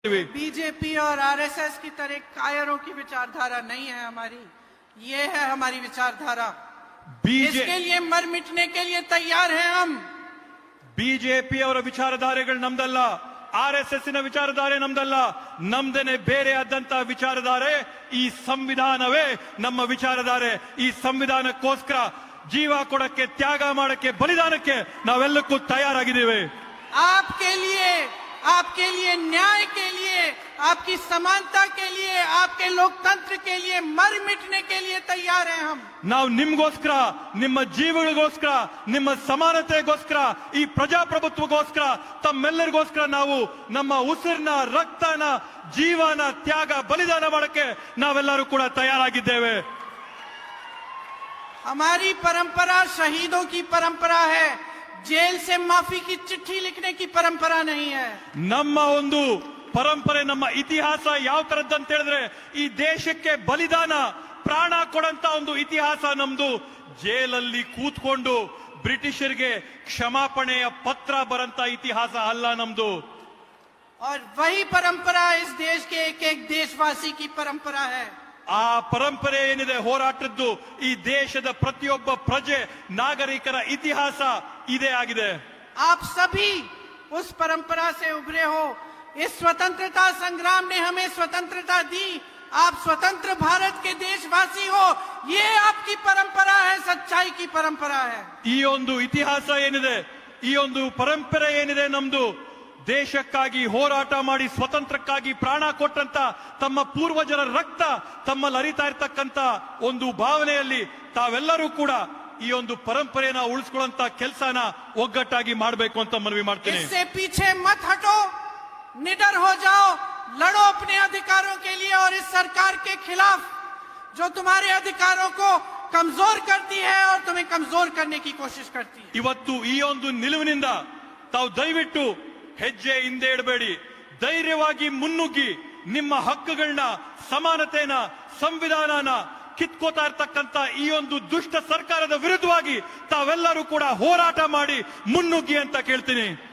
ಇದ್ದೀವಿ. बीजेपी और आरएसएस की तरह कायरों की विचारधारा नहीं है हमारी ये है हमारी विचारधारा ಬಿಜೆ इसके लिए मर मिटने के लिए तैयार हैं हम ಬಿಜೆಪಿ ಅವರ ವಿಚಾರಧಾರೆಗಳು ನಮ್ದಲ್ಲ ಆರ್ ಎಸ್ ಎಸ್ ನ ವಿಚಾರಧಾರೆ ನಮ್ದಲ್ಲ ನಮ್ದೇನೆ ಬೇರೆ ಆದಂತಹ ವಿಚಾರಧಾರೆ ಈ ಸಂವಿಧಾನವೇ ನಮ್ಮ ವಿಚಾರಧಾರೆ ಈ ಸಂವಿಧಾನಕ್ಕೋಸ್ಕರ ಜೀವ ಕೊಡಕ್ಕೆ ತ್ಯಾಗ ಮಾಡಕ್ಕೆ ಬಲಿದಾನಕ್ಕೆ ನಾವೆಲ್ಲಕ್ಕೂ ತಯಾರಾಗಿದ್ದೇವೆ आपके लिए आपके लिए न्याय के लिए आपकी समानता के लिए आपके लोकतंत्र के लिए मर मिटने के लिए तैयार हैं हम ನಾವು ನಿಮ್ಗೋಸ್ಕರ ನಿಮ್ಮ ಜೀವಗಳಿಗೋಸ್ಕರ ನಿಮ್ಮ ಸಮಾನತೆಗೋಸ್ಕರ ಈ ಪ್ರಜಾಪ್ರಭುತ್ವಗೋಸ್ಕರ ತಮ್ಮೆಲ್ಲರಿಗೋಸ್ಕರ ನಾವು ನಮ್ಮ ಉಸಿರಿನ ರಕ್ತನ ಜೀವನ ತ್ಯಾಗ ಬಲಿದಾನ ಮಾಡಕ್ಕೆ ನಾವೆಲ್ಲರೂ ಕೂಡ ತಯಾರಾಗಿದ್ದೇವೆ हमारी परंपरा शहीदों की परंपरा है जेल से माफी की चिट्ठी लिखने की परंपरा नहीं है ನಮ್ಮ ಒಂದು ಪರಂಪರೆ ನಮ್ಮ ಇತಿಹಾಸ ಯಾವ ತರದ್ದಂತ ಹೇಳಿದ್ರೆ ಈ ದೇಶಕ್ಕೆ ಬಲಿದಾನ ಪ್ರಾಣ ಕೊಡಂತ ಒಂದು ಇತಿಹಾಸ ನಮ್ದು ಜೇಲಲ್ಲಿ ಕೂತ್ಕೊಂಡು ಬ್ರಿಟಿಷರಿಗೆ ಕ್ಷಮಾಪಣೆಯ ಪತ್ರ ಬರಂತ ಇತಿಹಾಸ ಅಲ್ಲ ನಮ್ದು और वही परंपरा इस देश के एक एक देशवासी की परंपरा है ಆ ಪರಂಪರೆ ಏನಿದೆ ಹೋರಾಟದ್ದು ಈ ದೇಶದ ಪ್ರತಿಯೊಬ್ಬ ಪ್ರಜೆ ನಾಗರಿಕರ ಇತಿಹಾಸ ಇದೇ ಆಗಿದೆ आप सभी उस परंपरा से उभरे हो इस स्वतंत्रता संग्राम ने हमें स्वतंत्रता दी आप स्वतंत्र भारत के देशवासी हो ये आपकी परंपरा है सच्चाई की परंपरा है ಈ ಒಂದು ಇತಿಹಾಸ ಏನಿದೆ ಈ ಒಂದು ಪರಂಪರೆ ಏನಿದೆ ನಮ್ದು ದೇಶಕ್ಕಾಗಿ ಹೋರಾಟ ಮಾಡಿ ಸ್ವತಂತ್ರಕ್ಕಾಗಿ ಪ್ರಾಣ ಕೊಟ್ಟಂತ ತಮ್ಮ ಪೂರ್ವಜರ ರಕ್ತ ತಮ್ಮಲ್ಲಿ ಹರಿತಾ ಇರ್ತಕ್ಕಂತ ಒಂದು ಭಾವನೆಯಲ್ಲಿ ತಾವೆಲ್ಲರೂ ಕೂಡ ಈ ಒಂದು ಪರಂಪರೆಯನ್ನ ಉಳಿಸ್ಕೊಳ್ಳುವಂತ ಕೆಲಸನ ಒಗ್ಗಟ್ಟಾಗಿ ಮಾಡಬೇಕು ಅಂತ ಮನವಿ ಮಾಡ್ತೇನೆ इससे पीछे मत हटो निडर हो जाओ लड़ो अपने अधिकारों के लिए और इस सरकार के खिलाफ जो तुम्हारे अधिकारों को कमजोर करती है और तुम्हें कमजोर करने की कोशिश करती है ಇವತ್ತು ಈ ಒಂದು ನಿಲುವಿನಿಂದ ತಾವು ದಯವಿಟ್ಟು ಹೆಜ್ಜೆ ಹಿಂದೆ ಇಡಬೇಡಿ. ಧೈರ್ಯವಾಗಿ ಮುನ್ನುಗ್ಗಿ ನಿಮ್ಮ ಹಕ್ಕುಗಳನ್ನ ಸಮಾನತೆನ, ಸಂವಿಧಾನನ ಕಿತ್ಕೋತಾ ಇರ್ತಕ್ಕಂತ ಈ ಒಂದು ದುಷ್ಟ ಸರ್ಕಾರದ ವಿರುದ್ಧವಾಗಿ ತಾವೆಲ್ಲರೂ ಕೂಡ ಹೋರಾಟ ಮಾಡಿ ಮುನ್ನುಗ್ಗಿ ಅಂತ ಕೇಳ್ತೀನಿ.